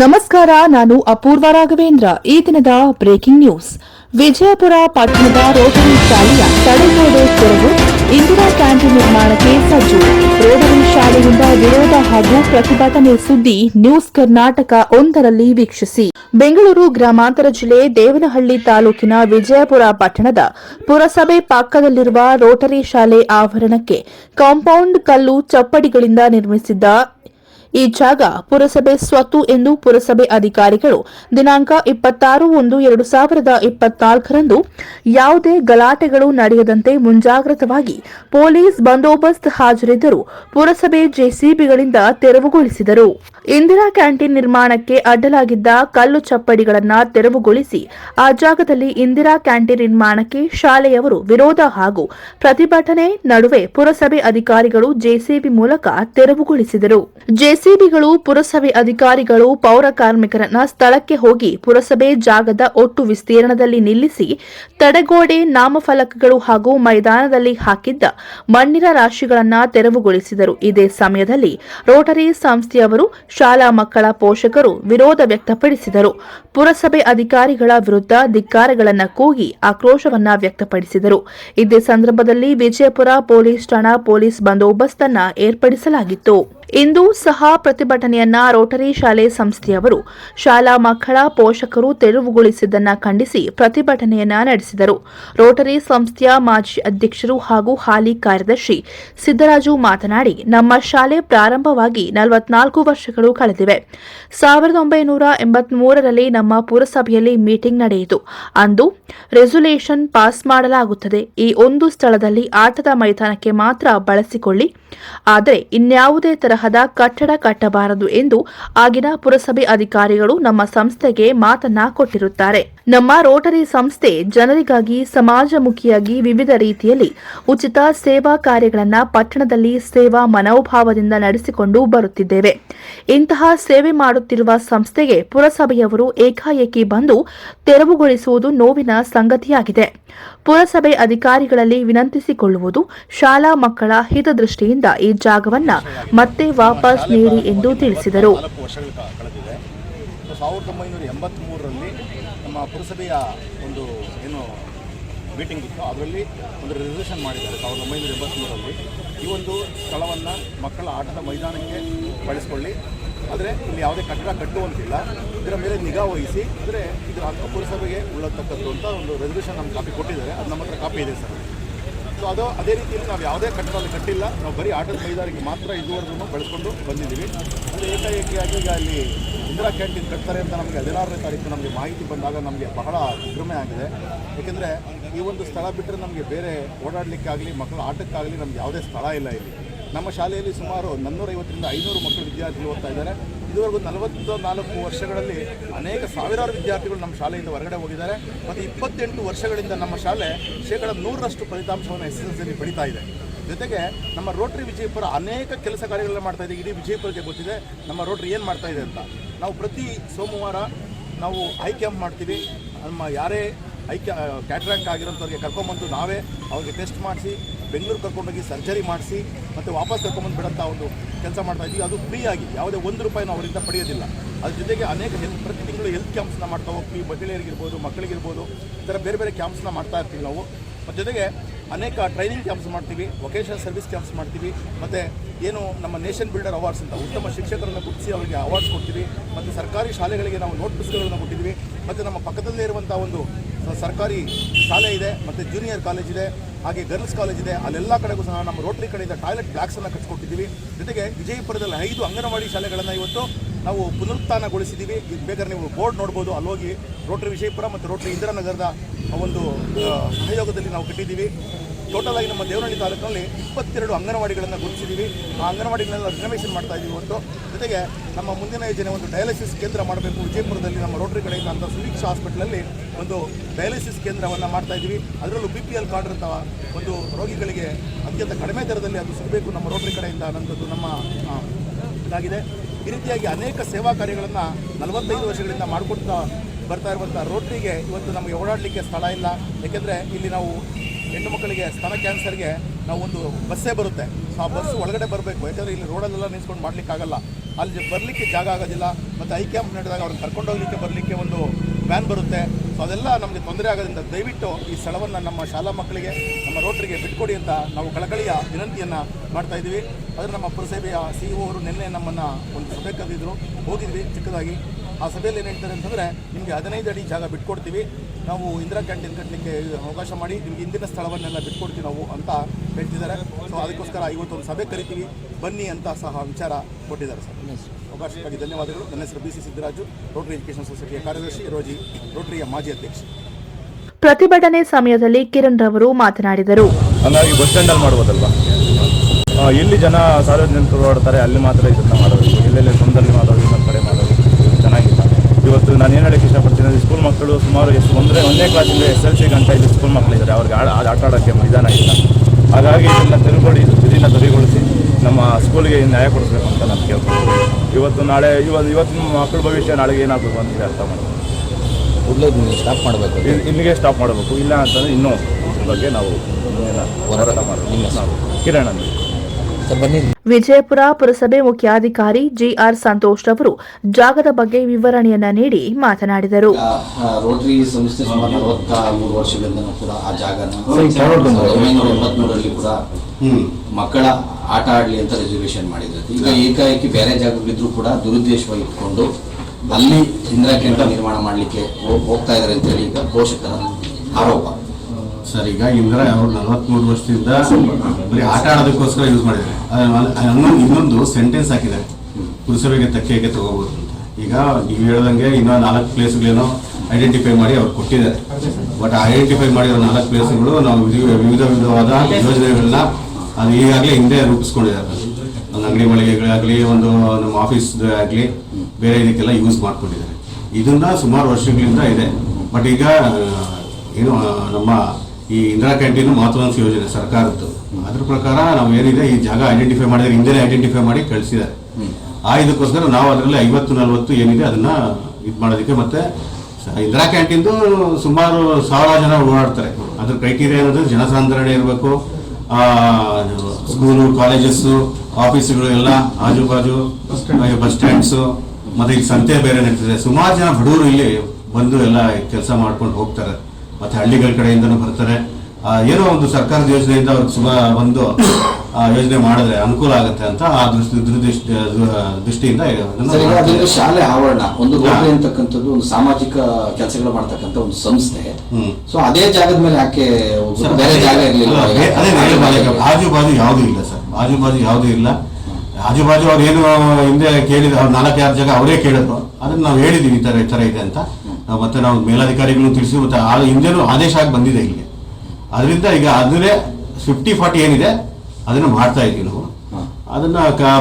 ನಮಸ್ಕಾರ, ನಾನು ಅಪೂರ್ವ ರಾಘವೇಂದ್ರ. ಈ ದಿನದ ಬ್ರೇಕಿಂಗ್ ನ್ಯೂಸ್ ವಿಜಯಪುರ ಪಟ್ಟಣದ ರೋಟರಿ ಶಾಲೆಯ ತಡೆಗೋಡೆ ತೆರವು. ಇಂದಿರಾ ಕ್ಯಾಂಟೀನ್ ನಿರ್ಮಾಣಕ್ಕೆ ಸಜ್ಜು. ರೋಟರಿ ಶಾಲೆಯಿಂದ ವಿರೋಧ ಹಾಗೂ ಪ್ರತಿಭಟನೆ ಸುದ್ದಿ ನ್ಯೂಸ್ ಕರ್ನಾಟಕ ಒಂದರಲ್ಲಿ ವೀಕ್ಷಿಸಿ. ಬೆಂಗಳೂರು ಗ್ರಾಮಾಂತರ ಜಿಲ್ಲೆ ದೇವನಹಳ್ಳಿ ತಾಲೂಕಿನ ವಿಜಯಪುರ ಪಟ್ಟಣದ ಪುರಸಭೆ ಪಕ್ಕದಲ್ಲಿರುವ ರೋಟರಿ ಶಾಲೆ ಆವರಣಕ್ಕೆ ಕಾಂಪೌಂಡ್ ಕಲ್ಲು ಚಪ್ಪಡಿಗಳಿಂದ ನಿರ್ಮಿಸಿದ್ದ ಈ ಜಾಗ ಪುರಸಭೆ ಸ್ವತ್ತು ಎಂದು ಪುರಸಭೆ ಅಧಿಕಾರಿಗಳು ದಿನಾಂಕ ಇಪ್ಪತ್ತಾರು ಒಂದು ಎರಡು ಸಾವಿರದ ಇಪ್ಪತ್ನಾಲ್ಕರಂದು ಯಾವುದೇ ಗಲಾಟೆಗಳು ನಡೆಯದಂತೆ ಮುಂಜಾಗ್ರತವಾಗಿ ಪೊಲೀಸ್ ಬಂದೋಬಸ್ತ್ ಹಾಜರಿದ್ದರೂ ಪುರಸಭೆ ಜೆಸಿಬಿಗಳಿಂದ ತೆರವುಗೊಳಿಸಿದರು. ಇಂದಿರಾ ಕ್ಯಾಂಟೀನ್ ನಿರ್ಮಾಣಕ್ಕೆ ಅಡ್ಡಲಾಗಿದ್ದ ಕಲ್ಲು ಚಪ್ಪಡಿಗಳನ್ನು ತೆರವುಗೊಳಿಸಿ ಆ ಜಾಗದಲ್ಲಿ ಇಂದಿರಾ ಕ್ಯಾಂಟೀನ್ ನಿರ್ಮಾಣಕ್ಕೆ ಶಾಲೆಯವರು ವಿರೋಧ ಹಾಗೂ ಪ್ರತಿಭಟನೆ ನಡುವೆ ಪುರಸಭೆ ಅಧಿಕಾರಿಗಳು ಜೆಸಿಬಿ ಮೂಲಕ ತೆರವುಗೊಳಿಸಿದರು. ಜೆಸಿಬಿಗಳು ಪುರಸಭೆ ಅಧಿಕಾರಿಗಳು, ಪೌರ ಕಾರ್ಮಿಕರನ್ನ ಸ್ಥಳಕ್ಕೆ ಹೋಗಿ ಪುರಸಭೆ ಜಾಗದ ಒಟ್ಟು ವಿಸ್ತೀರ್ಣದಲ್ಲಿ ನಿಲ್ಲಿಸಿ ತಡೆಗೋಡೆ ನಾಮಫಲಕಗಳು ಹಾಗೂ ಮೈದಾನದಲ್ಲಿ ಹಾಕಿದ್ದ ಮಣ್ಣಿನ ರಾಶಿಗಳನ್ನ ತೆರವುಗೊಳಿಸಿದರು. ಇದೇ ಸಮಯದಲ್ಲಿ ರೋಟರಿ ಸಂಸ್ಥೆಯವರು ಶಾಲಾ ಮಕ್ಕಳ ಪೋಷಕರು ವಿರೋಧ ವ್ಯಕ್ತಪಡಿಸಿದರು. ಪುರಸಭೆ ಅಧಿಕಾರಿಗಳ ವಿರುದ್ಧ ಧಿಕ್ಕಾರಗಳನ್ನು ಕೂಗಿ ಆಕ್ರೋಶವನ್ನ ವ್ಯಕ್ತಪಡಿಸಿದರು. ಇದೇ ಸಂದರ್ಭದಲ್ಲಿ ವಿಜಯಪುರ ಪೊಲೀಸ್ ಠಾಣಾ ಪೊಲೀಸ್ ಬಂದೋಬಸ್ತ್ ಅನ್ನ ಏರ್ಪಡಿಸಲಾಗಿತ್ತು. ಇಂದು ಸಹ ಪ್ರತಿಭಟನೆಯನ್ನ ರೋಟರಿ ಶಾಲೆ ಸಂಸ್ಥೆಯವರು, ಶಾಲಾ ಮಕ್ಕಳ ಪೋಷಕರು ತೆರವುಗೊಳಿಸಿದ್ದನ್ನ ಖಂಡಿಸಿ ಪ್ರತಿಭಟನೆಯನ್ನ ನಡೆಸಿದರು. ರೋಟರಿ ಸಂಸ್ಥೆಯ ಮಾಜಿ ಅಧ್ಯಕ್ಷರು ಹಾಗೂ ಹಾಲಿ ಕಾರ್ಯದರ್ಶಿ ಸಿದ್ದರಾಜು ಮಾತನಾಡಿ, ನಮ್ಮ ಶಾಲೆ ಪ್ರಾರಂಭವಾಗಿ ನಲವತ್ನಾಲ್ಕು ವರ್ಷಗಳು ಕಳೆದಿವೆ. ಸಾವಿರದ ಒಂಬೈನೂರ ಎಂಬತ್ಮೂರರಲ್ಲಿ ನಮ್ಮ ಪುರಸಭೆಯಲ್ಲಿ ಮೀಟಿಂಗ್ ನಡೆಯಿತು. ಅಂದು ರೆಸೊಲ್ಯೂಷನ್ ಪಾಸ್ ಮಾಡಲಾಗುತ್ತದೆ. ಈ ಒಂದು ಸ್ಥಳದಲ್ಲಿ ಆಟದ ಮೈದಾನಕ್ಕೆ ಮಾತ್ರ ಬಳಸಿಕೊಳ್ಳಿ. ಆದರೆ, ಇನ್ಯಾವುದೇ ತರಹದ ಕಟ್ಟಡ ಕಟ್ಟಬಾರದು ಎಂದು ಆಗಿನ ಪುರಸಭೆ ಅಧಿಕಾರಿಗಳು ನಮ್ಮ ಸಂಸ್ಥೆಗೆ ಮಾತನ್ನ ಕೊಟ್ಟಿರುತ್ತಾರೆ. ನಮ್ಮ ರೋಟರಿ ಸಂಸ್ಥೆ ಜನರಿಗಾಗಿ ಸಮಾಜಮುಖಿಯಾಗಿ ವಿವಿಧ ರೀತಿಯಲ್ಲಿ ಉಚಿತ ಸೇವಾ ಕಾರ್ಯಗಳನ್ನು ಪಟ್ಟಣದಲ್ಲಿ ಸೇವಾ ಮನೋಭಾವದಿಂದ ನಡೆಸಿಕೊಂಡು ಬರುತ್ತಿದ್ದೇವೆ. ಇಂತಹ ಸೇವೆ ಮಾಡುತ್ತಿರುವ ಸಂಸ್ಥೆಗೆ ಪುರಸಭೆಯವರು ಏಕಾಏಕಿ ಬಂದು ತೆರವುಗೊಳಿಸುವುದು ನೋವಿನ ಸಂಗತಿಯಾಗಿದೆ. ಪುರಸಭೆ ಅಧಿಕಾರಿಗಳಲ್ಲಿ ವಿನಂತಿಸಿಕೊಳ್ಳುವುದು ಶಾಲಾ ಮಕ್ಕಳ ಹಿತದೃಷ್ಟಿಯಿಂದ ಈ ಜಾಗವನ್ನ ಮತ್ತೆ ವಾಪಸ್ ನೀಡಿ ಎಂದು ತಿಳಿಸಿದರು. ನಮ್ಮ ಪುರಸಭೆಯ ಒಂದು ಏನು ಮೀಟಿಂಗ್ ಇತ್ತು. ಅದರಲ್ಲಿ ಒಂದು ರಿಸರ್ವೇಷನ್ ಮಾಡಿದ್ದಾರೆ ಸಾವಿರದ ಒಂಬೈನೂರ ಎಂಬತ್ತ್ಮೂರರಲ್ಲಿ ಈ ಒಂದು ಸ್ಥಳವನ್ನು ಮಕ್ಕಳ ಆಟದ ಮೈದಾನಕ್ಕೆ ಬಳಸ್ಕೊಳ್ಳಿ. ಆದರೆ ಇಲ್ಲಿ ಯಾವುದೇ ಕಟ್ಟಡ ಕಟ್ಟುವಂತಿಲ್ಲ ಇದರ ಮೇಲೆ ನಿಗಾ ವಹಿಸಿ ಅಂದರೆ ಇದರ ಹಕ್ಕು ಪುರಸಭೆಗೆ ಉಳ್ಳತಕ್ಕಂಥ ಒಂದು ರೆಸಲ್ಯೂಷನ್ ನಮ್ಮ ಕಾಪಿ ಕೊಟ್ಟಿದ್ದಾರೆ. ಅದು ನಮ್ಮ ಹತ್ರ ಕಾಪಿ ಇದೆ ಸರ್. ಸೊ ಅದು ಅದೇ ರೀತಿಯಲ್ಲಿ ನಾವು ಯಾವುದೇ ಕಟ್ಟಡದಲ್ಲಿ ಕಟ್ಟಿಲ್ಲ. ನಾವು ಬರೀ ಆಟದ ಮೈದಾನಕ್ಕೆ ಮಾತ್ರ ಇದುವರೆಗೂ ಬಳಸ್ಕೊಂಡು ಬಂದಿದ್ದೀವಿ. ಅಂದರೆ ಏಕಾಏಕಿಯಾಗಿ ಈಗ ಅಲ್ಲಿ ಇಂದಿರಾ ಕ್ಯಾಂಟೀನ್ ಕಟ್ತಾರೆ ಅಂತ ನಮಗೆ ಹದಿನಾರನೇ ತಾರೀಕು ನಮಗೆ ಮಾಹಿತಿ ಬಂದಾಗ ನಮಗೆ ಬಹಳ ವಿಜೃಂಭಣೆ ಆಗಿದೆ. ಏಕೆಂದರೆ ಈ ಒಂದು ಸ್ಥಳ ಬಿಟ್ಟರೆ ನಮಗೆ ಬೇರೆ ಓಡಾಡಲಿಕ್ಕಾಗಲಿ, ಮಕ್ಕಳ ಆಟಕ್ಕಾಗಲಿ ನಮ್ಗೆ ಯಾವುದೇ ಸ್ಥಳ ಇಲ್ಲ ಇಲ್ಲಿ. ನಮ್ಮ ಶಾಲೆಯಲ್ಲಿ ಸುಮಾರು ನಾನ್ನೂರೈವತ್ತರಿಂದ ಐನೂರು ಮಕ್ಕಳು ವಿದ್ಯಾರ್ಥಿಗಳು ಓದ್ತಾ ಇದ್ದಾರೆ. ಇದುವರೆಗೂ ನಲವತ್ತು ನಾಲ್ಕು ವರ್ಷಗಳಲ್ಲಿ ಅನೇಕ ಸಾವಿರಾರು ವಿದ್ಯಾರ್ಥಿಗಳು ನಮ್ಮ ಶಾಲೆಯಿಂದ ಹೊರಗಡೆ ಹೋಗಿದ್ದಾರೆ. ಮತ್ತು ಇಪ್ಪತ್ತೆಂಟು ವರ್ಷಗಳಿಂದ ನಮ್ಮ ಶಾಲೆ ಶೇಕಡ ನೂರರಷ್ಟು ಫಲಿತಾಂಶವನ್ನು ಎಸ್ ಎಸ್ ಎಲ್ ಪಡಿತಾ ಇದೆ. ಜೊತೆಗೆ ನಮ್ಮ ರೋಟ್ರಿ ವಿಜಯಪುರ ಅನೇಕ ಕೆಲಸ ಕಾರ್ಯಗಳನ್ನ ಮಾಡ್ತಾ ಇದೆ. ಇಡೀ ವಿಜಯಪುರಕ್ಕೆ ಗೊತ್ತಿದೆ ನಮ್ಮ ರೋಟ್ರಿ ಏನು ಮಾಡ್ತಾ ಇದೆ ಅಂತ. ನಾವು ಪ್ರತಿ ಸೋಮವಾರ ನಾವು ಐ ಕ್ಯಾಂಪ್ ಮಾಡ್ತೀವಿ. ನಮ್ಮ ಯಾರೇ ಐ ಕ್ಯಾ ಕ್ಯಾಟ್ರಾಕ್ಟ್ ಆಗಿರೋಂಥವ್ರಿಗೆ ಕರ್ಕೊಂಬಂದು ನಾವೇ ಅವ್ರಿಗೆ ಟೆಸ್ಟ್ ಮಾಡಿಸಿ, ಬೆಂಗಳೂರು ಕರ್ಕೊಂಡೋಗಿ ಸರ್ಜರಿ ಮಾಡಿಸಿ ಮತ್ತು ವಾಪಸ್ ಕರ್ಕೊಂಬಂದು ಬಿಡೋಂಥ ಒಂದು ಕೆಲಸ ಮಾಡ್ತಾ ಇದ್ದೀವಿ. ಅದು ಫ್ರೀ ಆಗಿ, ಯಾವುದೇ ಒಂದು ರೂಪಾಯಿ ನಾವು ಅವರಿಂದ ಪಡೆಯೋದಿಲ್ಲ. ಅದ್ರ ಜೊತೆಗೆ ಅನೇಕ ಹೆಲ್ತ್ ಪ್ರತಿ ತಿಂಗಳು ಹೆಲ್ತ್ ಕ್ಯಾಂಪ್ಸ್ನ ಮಾಡ್ತಾ ಹೋಗ್ತೀವಿ. ಮಹಿಳೆಯರಿಗಿರ್ಬೋದು, ಮಕ್ಕಳಿಗಿರ್ಬೋದು, ಈ ಥರ ಬೇರೆ ಬೇರೆ ಕ್ಯಾಂಪ್ಸ್ನ ಮಾಡ್ತಾ ಇರ್ತೀವಿ ನಾವು. ಮತ್ತು ಜೊತೆಗೆ ಅನೇಕ ಟ್ರೈನಿಂಗ್ ಕ್ಯಾಂಪ್ಸ್ ಮಾಡ್ತೀವಿ ವೊಕೇಶನಲ್ ಸರ್ವಿಸ್ ಕ್ಯಾಂಪ್ಸ್ ಮಾಡ್ತೀವಿ, ಮತ್ತು ಏನು ನಮ್ಮ ನೇಷನ್ ಬಿಲ್ಡರ್ ಅವಾರ್ಡ್ಸ್ ಅಂತ, ಉತ್ತಮ ಶಿಕ್ಷಕರನ್ನು ಗುರುತಿಸಿ ಅವರಿಗೆ ಅವಾರ್ಡ್ಸ್ ಕೊಡ್ತೀವಿ, ಮತ್ತು ಸರ್ಕಾರಿ ಶಾಲೆಗಳಿಗೆ ನಾವು ನೋಟ್ ಪುಸ್ತಕಗಳನ್ನು ಕೊಟ್ಟಿದ್ದೀವಿ, ಮತ್ತು ನಮ್ಮ ಪಕ್ಕದಲ್ಲೇ ಇರುವಂಥ ಒಂದು ಸರ್ಕಾರಿ ಶಾಲೆ ಇದೆ, ಮತ್ತು ಜೂನಿಯರ್ ಕಾಲೇಜ್ ಇದೆ, ಹಾಗೆ ಗರ್ಲ್ಸ್ ಕಾಲೇಜ್ ಇದೆ. ಅಲ್ಲೆಲ್ಲ ಕಡೆಗೂ ಸಹ ನಮ್ಮ ರೋಟರಿ ಕಡೆಯಿಂದ ಟಾಯ್ಲೆಟ್ ಬ್ಲಾಕ್ಸನ್ನು ಕಟ್ಸ್ಕೊಟ್ಟಿದ್ದೀವಿ ಜೊತೆಗೆ ವಿಜಯಪುರದಲ್ಲಿ ಐದು ಅಂಗನವಾಡಿ ಶಾಲೆಗಳನ್ನು ಇವತ್ತು ನಾವು ಪುನರುತ್ಥಾನಗೊಳಿಸಿದ್ದೀವಿ. ಇದು ಬೇಕಾದ್ರೆ ನೀವು ಬೋರ್ಡ್ ನೋಡ್ಬೋದು. ಅಲ್ಲೋಗಿ ರೋಟರಿ ವಿಜಯಪುರ ಮತ್ತು ರೋಟರಿ ಇಂದಿರಾನಗರದ ಒಂದು ಸಹಯೋಗದಲ್ಲಿ ನಾವು ಕಟ್ಟಿದ್ದೀವಿ. ಟೋಟಲ್ ಆಗಿ ನಮ್ಮ ದೇವನಹಳ್ಳಿ ತಾಲೂಕಿನಲ್ಲಿ ಇಪ್ಪತ್ತೆರಡು ಅಂಗನವಾಡಿಗಳನ್ನು ಗುರುತಿಸಿದ್ದೀವಿ ಆ ಅಂಗನವಾಡಿಗಳನ್ನೆಲ್ಲ ರಿನೋವೇಷನ್ ಮಾಡ್ತಾ ಇದ್ದೀವಿ ಇವತ್ತು. ಜೊತೆಗೆ ನಮ್ಮ ಮುಂದಿನ ಯೋಜನೆ ಒಂದು ಡಯಾಲಿಸಿಸ್ ಕೇಂದ್ರ ಮಾಡಬೇಕು. ವಿಜಯಪುರದಲ್ಲಿ ನಮ್ಮ ರೋಟರಿ ಕಡೆಯಿಂದ ಅಂತ ಸುವೀಕ್ಷಾ ಹಾಸ್ಪಿಟ್ಲಲ್ಲಿ ಒಂದು ಡಯಾಲಿಸಿಸ್ ಕೇಂದ್ರವನ್ನು ಮಾಡ್ತಾ ಇದ್ದೀವಿ ಅದರಲ್ಲೂ ಬಿ ಪಿ ಎಲ್ ಕಾರ್ಡ್ ಇರ್ತಾವ ಒಂದು ರೋಗಿಗಳಿಗೆ ಅತ್ಯಂತ ಕಡಿಮೆ ದರದಲ್ಲಿ ಅದು ಸಿಗಬೇಕು ನಮ್ಮ ರೋಟರಿ ಕಡೆಯಿಂದ ಅನ್ನೋಂಥದ್ದು ನಮ್ಮ ಇದಾಗಿದೆ. ಈ ರೀತಿಯಾಗಿ ಅನೇಕ ಸೇವಾ ಕಾರ್ಯಗಳನ್ನು ನಲವತ್ತೈದು ವರ್ಷಗಳಿಂದ ಮಾಡಿಕೊಡ್ತಾ ಬರ್ತಾ ಇರುವಂಥ ರೋಟ್ರಿಗೆ ಇವತ್ತು ನಮಗೆ ಓಡಾಡಲಿಕ್ಕೆ ಸ್ಥಳ ಇಲ್ಲ. ಏಕೆಂದರೆ ಇಲ್ಲಿ ನಾವು ಹೆಣ್ಣು ಮಕ್ಕಳಿಗೆ ಸ್ತನ ಕ್ಯಾನ್ಸರ್ಗೆ ನಾವು ಒಂದು ಬಸ್ಸೇ ಬರುತ್ತೆ. ಸೊ ಆ ಬಸ್ ಒಳಗಡೆ ಬರಬೇಕು. ಯಾಕಂದರೆ ಇಲ್ಲಿ ರೋಡಲ್ಲೆಲ್ಲ ನಿಲ್ಸ್ಕೊಂಡು ಮಾಡಲಿಕ್ಕಾಗಲ್ಲ. ಅಲ್ಲಿ ಬರಲಿಕ್ಕೆ ಜಾಗ ಆಗೋದಿಲ್ಲ. ಮತ್ತು ಐ ಕ್ಯಾಂಪ್ ನಡೆದಾಗ ಅವ್ರನ್ನ ಕರ್ಕೊಂಡು ಹೋಗಲಿಕ್ಕೆ ಬರಲಿಕ್ಕೆ ಒಂದು ವ್ಯಾನ್ ಬರುತ್ತೆ. ಸೊ ಅದೆಲ್ಲ ನಮಗೆ ತೊಂದರೆ ಆಗೋದ್ರಿಂದ ದಯವಿಟ್ಟು ಈ ಸ್ಥಳವನ್ನು ನಮ್ಮ ಶಾಲಾ ಮಕ್ಕಳಿಗೆ, ನಮ್ಮ ರೋಟ್ರಿಗೆ ಬಿಟ್ಕೊಡಿ ಅಂತ ನಾವು ಕಳಕಳಿಯ ವಿನಂತಿಯನ್ನು ಮಾಡ್ತಾ ಇದ್ದೀವಿ. ಆದರೆ ನಮ್ಮ ಪುರಸಭೆಯ ಸಿ ಇ ಅವರು ನಿನ್ನೆ ನಮ್ಮನ್ನು ಒಂದು ಸಭೆ ಕರೆದಿದ್ದರು ಹೋಗಿದ್ವಿ ಚಿಕ್ಕದಾಗಿ. ಆ ಸಭೆಯಲ್ಲಿ ಏನು ಹೇಳ್ತಾರೆ ಅಂತಂದರೆ, ನಿಮಗೆ ಹದಿನೈದು ಅಡಿ ಜಾಗ ಬಿಟ್ಕೊಡ್ತೀವಿ. ನಾವು ಇಂದಿರಾ ಕ್ಯಾಂಟೀನ್ ಕಟ್ಟಲಿಕ್ಕೆ ಅವಕಾಶ ಮಾಡಿ ನಿಮ್ಗೆ ಇಂದಿನ ಸ್ಥಳವನ್ನೆಲ್ಲ ಬಿಟ್ಕೊಡ್ತೀವಿ ನಾವು ಅಂತ ಹೇಳ್ತಿದ್ದಾರೆ. ಸೊ ಅದಕ್ಕೋಸ್ಕರ ಇವತ್ತೊಂದು ಸಭೆ ಕರಿತೀವಿ. ಬನ್ನಿ ಅಂತ ಸಹ ವಿಚಾರ ಕೊಟ್ಟಿದ್ದಾರೆ ಸರ್. ಅವಕಾಶಕ್ಕಾಗಿ ಧನ್ಯವಾದಗಳು. ನನ್ನ ಹೆಸರು B C Siddaraju. Rotary education ಸೊಸೈಟಿಯ ಕಾರ್ಯದರ್ಶಿ ರೋಜಿ ರೋಟರಿಯ ಮಾಜಿ ಅಧ್ಯಕ್ಷ. ಪ್ರತಿಭಟನೆ ಸಮಯದಲ್ಲಿ ಕಿರಣ್ ರವರು ಮಾತನಾಡಿದರು. ಹಂಗಾಗಿ ಬಸ್ ಸ್ಟ್ಯಾಂಡಲ್ಲಿ ಮಾಡ್ಬೋದಲ್ವಾ? ಎಲ್ಲಿ ಜನ ಸಾರ್ವಜನಿಕರು ಓಡಾಡ್ತಾರೆ ಅಲ್ಲಿ ಮಾತ್ರ ಇದನ್ನ ಮಾಡಬೇಕು ಎಲ್ಲೆಲ್ಲಿ ಸ್ವಂತದಲ್ಲಿ ಮಾಡೋದು ಇನ್ನೊಂದು ಕಡೆ ಮಾಡೋದು ಇದು ಚೆನ್ನಾಗಿಲ್ಲ ಇವತ್ತು ನಾನು ಏನು ಹೇಳಕ್ಕೆ ಇಷ್ಟಪಡ್ತೀನಿ ಅಂದರೆ ಸ್ಕೂಲ್ ಮಕ್ಕಳು ಸುಮಾರು ಎಷ್ಟು ಒಂದರೆ ಒಂದನೇ ಕ್ಲಾಸಿಂದ ಎಸ್ ಎಲ್ ಸಿ ಗಂಟ ಇಲ್ಲಿ ಸ್ಕೂಲ್ ಮಕ್ಕಳಿದ್ದಾರೆ ಅವ್ರಿಗೆ ಆಡ ಆಟ ಆಡೋಕ್ಕೆ ಮೈದಾನ ಇಲ್ಲ. ಹಾಗಾಗಿ ಇದನ್ನು ತಿರುಗಡಿ ಇದನ್ನು ತ್ವರಿಗೊಳಿಸಿ ನಮ್ಮ ಸ್ಕೂಲಿಗೆ ನ್ಯಾಯ ಕೊಡಿಸ್ಬೇಕು ಅಂತ ನಾನು ಕೇಳ್ಕೊಳ್ತೀನಿ. ಇವತ್ತು ನಾಳೆ ಇವತ್ತು ಇವತ್ತಿನ ಮಕ್ಕಳ ಭವಿಷ್ಯ ನಾಳೆಗೆ ಏನಾಗಬೇಕು ಅಂತ ಹೇಳಿ ಅರ್ಥ ಮಾಡಬೇಕು ಕೂಡಲೇ ಸ್ಟಾಪ್ ಮಾಡಬೇಕು ಇಲ್- ಇಲ್ಲಿಗೆ ಸ್ಟಾಪ್ ಮಾಡಬೇಕು. ಇಲ್ಲ ಅಂತಂದರೆ ಇನ್ನೂ ಬಗ್ಗೆ ನಾವು ಹೋರಾಟ ಮಾಡಬೇಕು ನಾವು ಕಿರಣ್ ವಿಜಯಪುರ ಪುರಸಭೆ ಮುಖ್ಯಾಧಿಕಾರಿ ಜಿಆರ್ ಸಂತೋಷ್ ಅವರು ಜಾಗದ ಬಗ್ಗೆ ವಿವರಣೆಯನ್ನ ನೀಡಿ ಮಾತನಾಡಿದರು. ರೋಟರಿ ಸಂಸ್ಥೆ ಸುಮಾರು ನಲವತ್ತ ಮೂರು ವರ್ಷಗಳಿಂದ ಕೂಡ ಆ ಎಂಬತ್ಮೂರರಲ್ಲಿ ಕೂಡ ಮಕ್ಕಳ ಆಟ ಆಡಲಿ ಅಂತ ರೆಸರ್ವೇಶನ್ ಮಾಡಿದ್ರು. ಈಗ ಏಕಾಏಕಿ ಬೇರೆ ಜಾಗಗಳಿದ್ರು ಕೂಡ ದುರುದ್ದೇಶವಾಗಿ ಇಟ್ಕೊಂಡು ಅಲ್ಲಿ ಇಂದಿರಾ ಕೇಂದ್ರ ನಿರ್ಮಾಣ ಮಾಡಲಿಕ್ಕೆ ಹೋಗ್ತಾ ಇದ್ದಾರೆ ಅಂತೇಳಿ ಈಗ ಪೋಷಕರ ಆರೋಪ. ಸರ್, ಈಗ ಇಂದಿರಾ ಅವರು ನಲವತ್ಮೂರು ವರ್ಷದಿಂದ ಬರೀ ಆಟ ಆಡೋದಕ್ಕೋಸ್ಕರ ಯೂಸ್ ಮಾಡಿದ್ದಾರೆ. ಇನ್ನೊಂದು ಇನ್ನೊಂದು ಸೆಂಟೆನ್ಸ್ ಹಾಕಿದ್ದಾರೆ. ಪುರಸಭೆಗೆ ತಕ್ಕೆಗೆ ತಗೋಬಹುದು ಅಂತ. ಈಗ ನೀವು ಹೇಳ್ದಂಗೆ ಇನ್ನೂ ನಾಲ್ಕು ಪ್ಲೇಸ್ಗಳೇನೋ ಐಡೆಂಟಿಫೈ ಮಾಡಿ ಅವ್ರು ಕೊಟ್ಟಿದ್ದಾರೆ. ಬಟ್ ಐಡೆಂಟಿಫೈ ಮಾಡಿರೋ ನಾಲ್ಕು ಪ್ಲೇಸ್ಗಳು ನಾವು ವಿಧ ವಿವಿಧ ವಿಧವಾದ ಯೋಜನೆಗಳನ್ನ ಅದು ಈಗಾಗಲೇ ಹಿಂದೆ ರೂಪಿಸ್ಕೊಂಡಿದ್ದಾರೆ. ಒಂದು ಅಂಗಡಿ ಮಳಿಗೆಗಳಾಗಲಿ, ಒಂದು ನಮ್ಮ ಆಫೀಸ್ ಆಗಲಿ, ಬೇರೆ ಇದಕ್ಕೆಲ್ಲ ಯೂಸ್ ಮಾಡ್ಕೊಂಡಿದ್ದಾರೆ. ಇದನ್ನ ಸುಮಾರು ವರ್ಷಗಳಿಂದ ಇದೆ. ಬಟ್ ಈಗ ಏನು ನಮ್ಮ ಈ ಇಂದಿರಾ ಕ್ಯಾಂಟೀನ್ ಮಹತ್ವಾಕಾಂಕ್ಷಿ ಯೋಜನೆ ಸರ್ಕಾರದ್ದು. ಅದ್ರ ಪ್ರಕಾರ ನಾವು ಏನಿದೆ ಈ ಜಾಗ ಐಡೆಂಟಿಫೈ ಮಾಡಿದ್ರೆ ಹಿಂದೆ ಐಡೆಂಟಿಫೈ ಮಾಡಿ ಕಳಿಸಿದ್ದಾರೆ. ಆ ಇದಕ್ಕೋಸ್ಕರ ನಾವು ಅದರಲ್ಲಿ ಐವತ್ತು ನಲ್ವತ್ತು ಏನಿದೆ ಅದನ್ನ ಇದು ಮಾಡೋದಕ್ಕೆ ಮತ್ತೆ ಇಂದಿರಾ ಕ್ಯಾಂಟೀನ್ದು ಸುಮಾರು ಸಾವಿರ ಜನ ಓಡಾಡ್ತಾರೆ. ಅದ್ರ ಕ್ರೈಟೀರಿಯಾ ಏನಂದ್ರೆ ಜನಸಾಂದ್ರಣೆ ಇರಬೇಕು. ಸ್ಕೂಲು ಕಾಲೇಜಸ್ಸು ಆಫೀಸ್ಗಳು ಎಲ್ಲ ಆಜು ಬಾಜು ಬಸ್ ಸ್ಟ್ಯಾಂಡ್ಸು ಮತ್ತೆ ಇಲ್ಲಿ ಸಂತೆ ಬೇರೆ ನಡೀತಿದೆ. ಸುಮಾರು ಜನ ಬಡವರು ಇಲ್ಲಿ ಬಂದು ಎಲ್ಲ ಕೆಲಸ ಮಾಡ್ಕೊಂಡು ಹೋಗ್ತಾರೆ. ಮತ್ತೆ ಹಳ್ಳಿಗಳ ಕಡೆಯಿಂದನೂ ಬರ್ತಾರೆ. ಏನೋ ಒಂದು ಸರ್ಕಾರದ ಯೋಜನೆಯಿಂದ ಅವ್ರಿಗೆ ಸುಮ ಬಂದು ಆ ಯೋಜನೆ ಮಾಡಿದ್ರೆ ಅನುಕೂಲ ಆಗುತ್ತೆ ಅಂತ ಆ ದೃಷ್ಟಿ ದುರ್ದೃಷ್ಟಿ ದೃಷ್ಟಿಯಿಂದ. ಅದೊಂದು ಶಾಲೆ ಆವರಣ ಒಂದು ರೋಟರಿ ಅಂತಕ್ಕಂಥದ್ದು ಒಂದು ಸಾಮಾಜಿಕ ಕೆಲಸಗಳು ಮಾಡ್ತಕ್ಕಂಥ ಒಂದು ಸಂಸ್ಥೆ. ಸೊ ಅದೇ ಜಾಗದ ಮೇಲೆ ಯಾಕೆ ಬೇರೆ ಜಾಗ ಇರಲಿಲ್ಲ ಆಜು ಬಾಜು ಯಾವುದೂ ಇಲ್ಲ ಸರ್. ಆಜು ಬಾಜು ಯಾವುದೂ ಇಲ್ಲ. ಆಜು ಬಾಜು ಅವ್ರು ಏನು ಹಿಂದೆ ಕೇಳಿದ ಅವ್ರು ನಾಲ್ಕು ಯಾರು ಜಾಗ ಅವರೇ ಕೇಳಿದ್ರು. ಅದನ್ನ ನಾವು ಹೇಳಿದ್ದೀವಿ ಈ ತರ ಈ ಥರ ಇದೆ ಅಂತ. ನಾವು ಮತ್ತೆ ನಾವು ಮೇಲಾಧಿಕಾರಿಗಳು ತಿಳಿಸಿ ಮತ್ತೆ ಆ ಹಿಂದೆನೂ ಆದೇಶ ಆಗಿ ಬಂದಿದೆ ಇಲ್ಲಿ ಅದರಿಂದ ಈಗ ಅದನ್ನೇ ಫಿಫ್ಟಿ ಫಾರ್ಟಿ ಏನಿದೆ ಅದನ್ನು ಮಾಡ್ತಾ ಇದೀವಿ ನಾವು. ಅದನ್ನ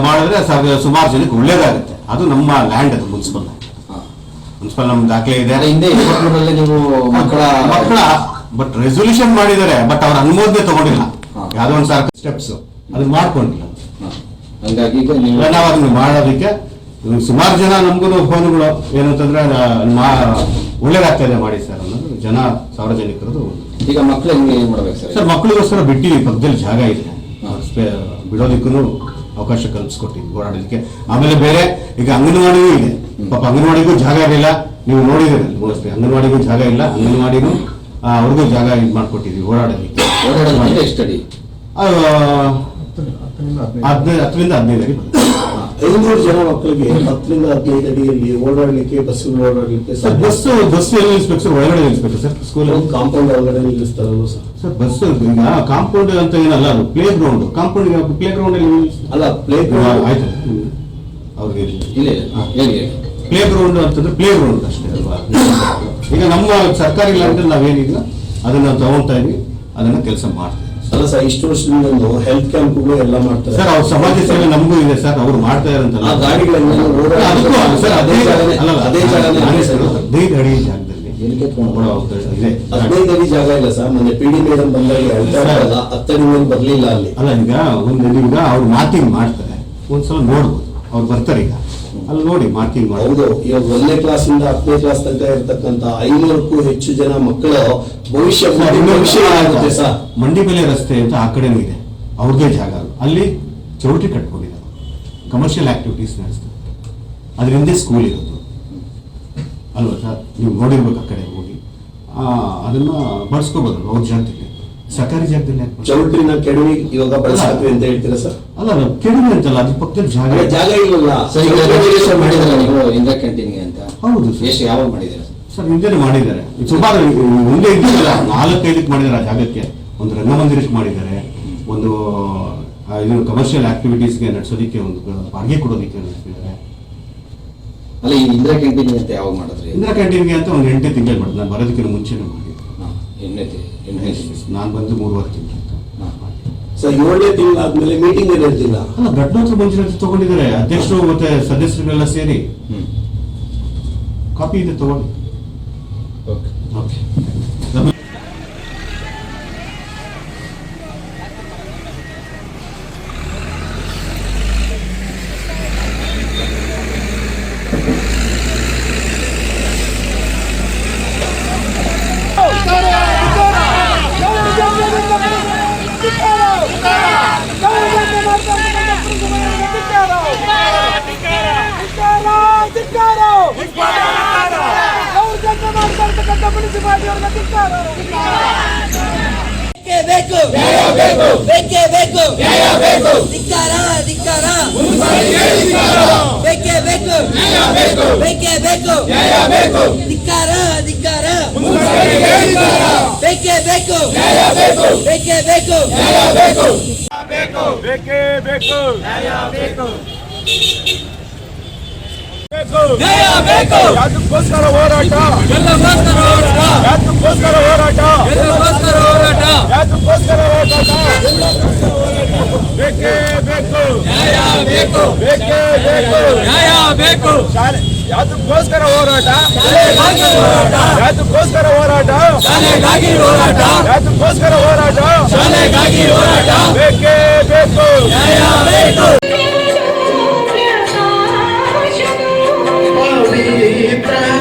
ಮಾಡಿದ್ರೆ ಸುಮಾರು ಜನಕ್ಕೆ ಒಳ್ಳೇದಾಗುತ್ತೆ. ಅದು ನಮ್ಮ ಲ್ಯಾಂಡ್ ಅದು ಮುನ್ಸಿಪಲ್ ಮುನ್ಸಿಪಲ್ ನಮ್ಮ ದಾಖಲೆ ಇದೆ. ಹಿಂದೆ ನೀವು ಮಕ್ಕಳ ಮಕ್ಕಳ ಬಟ್ ರೆಸೊಲ್ಯೂಷನ್ ಮಾಡಿದ್ದಾರೆ ಬಟ್ ಅವ್ರ ಅನುಮೋದನೆ ತಗೊಂಡಿಲ್ಲ. ಯಾವುದೋ ಒಂದು ಸರ್ಕಾರ ಸ್ಟೆಪ್ಸ್ ಅದನ್ನ ಮಾಡ್ಕೊಂಡಿಲ್ಲ. ಹಂಗಾಗಿ ನಾವು ಅದನ್ನ ಮಾಡೋದಕ್ಕೆ ಸುಮಾರು ಜನ ನಮ್ಗೂ ಫೋನ್ಗಳು ಏನಂತಂದ್ರೆ ಒಳ್ಳೇದಾಗ್ತಾ ಇದೆ ಮಾಡಿ ಸರ್ ಅನ್ನೋದು ಜನ ಸಾರ್ವಜನಿಕರದು ಈಗ ಮಕ್ಕಳು ಹೆಂಗೆ ಮಾಡಬೇಕು ಮಾಡ್ಬೇಕು ಸರ್? ಸರ್ ಮಕ್ಕಳಿಗೋಸ್ಕರ ಬಿಟ್ಟಿವಿ ಪಕ್ಕದಲ್ಲಿ ಜಾಗ ಇದೆ ಬಿಡೋದಿಕ್ಕೂ ಅವಕಾಶ ಕಲ್ಪಿಸ್ಕೊಟ್ಟಿದ್ವಿ ಓಡಾಡೋದಕ್ಕೆ ಆಮೇಲೆ ಬೇರೆ ಈಗ ಅಂಗನವಾಡಿಗೂ ಇದೆ. ಪಾಪ ಅಂಗನವಾಡಿಗೂ ಜಾಗ ಇರಲಿಲ್ಲ. ನೀವು ನೋಡಿದ್ರೆ ಮೋಸ್ಟ್ಲಿ ಅಂಗನವಾಡಿಗೂ ಜಾಗ ಇಲ್ಲ. ಅಂಗನವಾಡಿನೂ ಆ, ಅವ್ರಿಗೂ ಜಾಗ ಇದು ಮಾಡ್ಕೊಟ್ಟಿದ್ವಿ ಓಡಾಡೋದಕ್ಕೆ ಓಡಾಡೋದು ಎಷ್ಟು ಅಡಿ? ಹತ್ತರಿಂದ ಹದಿನೈದು. ಅಡಿ. ಐನೂರು ಜನ ಮಕ್ಕಳಿಗೆ ಹತ್ತರಿಂದ ಹದಿನೈದು ಅಡಿಯಲ್ಲಿ ಓಡಾಡಲಿಕ್ಕೆ ಬಸ್ಸುಗಳು ಓಡಾಡಲಿಕ್ಕೆ ಸರ್ ಬಸ್ ಬಸ್ ಎಲ್ಲಿ ನಿಲ್ಲಿಸ್ಬೇಕು ಸರ್? ಒಳಗಡೆ ನಿಲ್ಲಿಸ್ಬೇಕು ಸರ್ ಸ್ಕೂಲ್ ಕಾಂಪೌಂಡ್ ಒಳಗಡೆ ನಿಲ್ಲಿಸ್ತಾರಲ್ಲ ಸರ್. ಸರ್ ಬಸ್ ಈಗ ಕಾಂಪೌಂಡ್ ಅಂತ ಏನಲ್ಲ ಅದು playground compound playground ಅಲ್ಲಿ ಅಲ್ಲ ಪ್ಲೇ ಗ್ರೌಂಡ್ ಆಯ್ತು. ಅವ್ರಿಗೆ ಇಲ್ಲ ಹೇಳಿ ಪ್ಲೇ ಗ್ರೌಂಡ್ ಅಂತಂದ್ರೆ ಪ್ಲೇ ಗ್ರೌಂಡ್ ಅಷ್ಟೇ ಅಲ್ವಾ? ಈಗ ನಮ್ಮ ಸರ್ಕಾರಿ ಲ್ಯಾಂಡ್ ನಾವೇನಿಲ್ಲ ಅದನ್ನ ತಗೊಳ್ತಾ ಇದೀವಿ ಅದನ್ನ ಕೆಲಸ ಮಾಡ್ತೀವಿ ಅಲ್ಲ ಸರ್ ಇಷ್ಟು ವರ್ಷದಿಂದ ಹೆಲ್ತ್ ಕ್ಯಾಂಪ್ಗಳು ಎಲ್ಲ ಮಾಡ್ತಾರೆ. ಸರ್ ಅವ್ರ ಸಮಾಜ ಸೇವೆ ನಮಗೂ ಇದೆ ಸರ್ ಅವ್ರು ಮಾಡ್ತಾ ಇರಂತಲ್ಲ. ಆ ಗಾಡಿಗಳನ್ನ ಓಡಾಡ- ಅದಕ್ಕೂ ಅಲ್ಲ ಸರ್ ಅದೇ ಜಾಗನೇ- ಅಲ್ಲ ಅದೇ ಜಾಗನೇ ಅದೇ ಸರ್. ಸರ್ ಹದಿನೈದು ಅಡಿ ಜಾಗದಲ್ಲಿ ಓಡೋ ಅವಕಾಶ ಇದೆ. ಹದಿನೈದು ಅಡಿ ಜಾಗ ಇಲ್ಲ ಸರ್ ಮೊನ್ನೆ ಪಿ ಡಿ ಮೇಡಮ್ ಬಂದಾಗ ಹೇಳ್ತಾ ಇದ್ರಲ್ಲ, ಹತ್ತಡಿ ಮೇಲೆ ಬರ್ಲಿಲ್ಲ ಅಲ್ಲಿ. ಅಲ್ಲ ಈಗ ಒಂದು ಈಗ ಅವ್ರು ಮಾತಿಂಗ್ ಮಾಡ್ತಾರೆ. ಒಂದ್ಸಲ ನೋಡ್ಬೋದು ಅವ್ರು ಬರ್ತಾರೆ ಈಗ. ಅಲ್ಲಿ ನೋಡಿ ಮಾರ್ಕಿಂಗ್ ಹೌದು ಇವಾಗ ಒಂದನೇ ಕ್ಲಾಸ್ ಇಂದ ಹತ್ತನೇ ಕ್ಲಾಸ್ ತನಕ ಇರತಕ್ಕಂತ ಐನೂರಕ್ಕೂ ಹೆಚ್ಚು ಜನ ಮಕ್ಕಳು ಭವಿಷ್ಯ ಮಂಡಿಬೆಲೆ ರಸ್ತೆ ಅಂತ ಆ ಕಡೆನೂ ಇದೆ. ಅವ್ರದೇ ಜಾಗ ಅಲ್ಲಿ ಚೌಟ್ರಿ ಕಟ್ಕೊಂಡಿದ್ದಾರೆ ಕಮರ್ಷಿಯಲ್ ಆಕ್ಟಿವಿಟೀಸ್ ನಡೆಸ್ತಾರೆ. ಅದರಿಂದ ಹಿಂದೆ ಸ್ಕೂಲ್ ಇರೋದು. ಅಲ್ವಾ ಸರ್? ನೀವು ನೋಡಿರ್ಬೇಕು ಆ ಕಡೆ ಹೋಗಿ. ಅದನ್ನ ಬಳಸ್ಕೋಬೋದಲ್ವ ಅವ್ರ ಜಾಗದಲ್ಲಿ ಸರ್ಕಾರಿ ಜಾಗದಲ್ಲಿ ಚೌಟ್ರಿನ? ಕೆಡವಿ ಇವಾಗ ಬಳಸಾಕ್ರಿ ಅಂತ ಹೇಳ್ತೀರಾ ಸರ್? ಅಲ್ಲ ಕೆಡವಿ ಅಂತಲ್ಲ ಅದ್ರ ಪಕ್ಕದಲ್ಲಿ ಜಾಗ ಜಾಗ ಇಲ್ಲಲ್ಲ. ಸರ್ ಈಗ ರಿಸರ್ವೇಶನ್ ಮಾಡಿದ್ರೆ ನೀವು ಇಂದ್ರ ಕ್ಯಾಂಟೀನ್ಗೆ ಅಂತ. ಹೌದು ಸರ್. ಎಷ್ಟು ಯಾವಾಗ ಮಾಡಿದ್ದಾರೆ ಸರ್? ಹಿಂದೆ ಮಾಡಿದ್ದಾರೆ. ಸುಮಾರು ಮುಂದೆ ಇದ್ದಿಲ್ಲ ನಾಲ್ಕೈದಕ್ಕೆ ಮಾಡಿದ್ದಾರೆ ಆ ಜಾಗಕ್ಕೆ. ಒಂದು ರಂಗಮಂದಿರಕ್ಕೆ ಮಾಡಿದ್ದಾರೆ. ಒಂದು ಆ, ಇದು ಕಮರ್ಷಿಯಲ್ ಆಕ್ಟಿವಿಟೀಸ್ಗೆ ನಡೆಸೋದಕ್ಕೆ ಒಂದು ಬಾಡಿಗೆ ಕೊಡೋದಕ್ಕೆ ನಡೆಸಿದ್ದಾರೆ. ಅಲ್ಲ ಈ ಇಂದಿರಾ ಕ್ಯಾಂಟೀನ್ ಅಂತ ಯಾವಾಗ ಮಾಡಿದ್ರಿ? ಇಂದಿರಾ ಕ್ಯಾಂಟೀನ್ಗೆ ಅಂತ ಒಂದು ಎಂಟು ತಿಂಗಳು ಮಾಡಿದೆ ನಾನು ಬರೋದಕ್ಕಿಂತ ಮುಂಚೆನೇ ಎಣ್ಣೆ ನಾನು ಬಂದು ಮೂರುವರೆ ತಿಂಗಳು. ಸರ್ ಏಳನೇ ತಿಂಗಳಾದ್ಮೇಲೆ ಮೀಟಿಂಗ್ ಇರೋದಿಲ್ಲ ಅಲ್ಲ ಘಟನೋತ್ಸವ ಮಂಜೂರಾತಿ ತಗೊಂಡಿದ್ದಾರೆ. ಅಧ್ಯಕ್ಷರು ಮತ್ತೆ ಸದಸ್ಯರುಗಳೆಲ್ಲ ಸೇರಿ. ಹ್ಮ್. ಕಾಪಿ ಇದೆ ತಗೊಳ್ಳಿ. ಬೇಕು ಬೇಕೇ! ಬೇಕು! ಧಿಕ್ಕಾರ ಧಿಕ್ಕಾರ! ಬೇಕೇ ಬೇಕು! ಬೇಕೇ! ಬೇಕು ಧಿಕ್ಕಾರ ಧಿಕ್ಕಾರ! ಬೇಕೇ ಬೇಕು! ಬೇಕೇ! ಬೇಕು ಬೇಕೇ! ಬೇಕು! ನ್ಯಾಯ ಬೇಕು ಯಾತಕ್ಕೋಸ್ಕರ ಹೋರಾಟ ಎಲ್ಲಗೋಸ್ಕರ ಹೋರಾಟ ಯಾತಕ್ಕೋಸ್ಕರ ಹೋರಾಟ ಎಲ್ಲಗೋಸ್ಕರ ಹೋರಾಟ ಯಾತಕ್ಕೋಸ್ಕರ ಹೋರಾಟ ಬೇಕೇ ಬೇಕು ನ್ಯಾಯ ಬೇಕು ಬೇಕೇ ಬೇಕು ನ್ಯಾಯ ಬೇಕು ಶಾಲೆ ಯಾತಕ್ಕೋಸ್ಕರ ಹೋರಾಟ ಶಾಲೆಗಾಗಿ ಹೋರಾಟ ಯಾತಕ್ಕೋಸ್ಕರ ಹೋರಾಟ ಶಾಲೆಗಾಗಿ ಹೋರಾಟ ಯಾತಕ್ಕೋಸ್ಕರ ಹೋರಾಟ ಶಾಲೆಗಾಗಿ ಹೋರಾಟ ಬೇಕೇ ಬೇಕು ನ್ಯಾಯ ಬೇಕು we pray.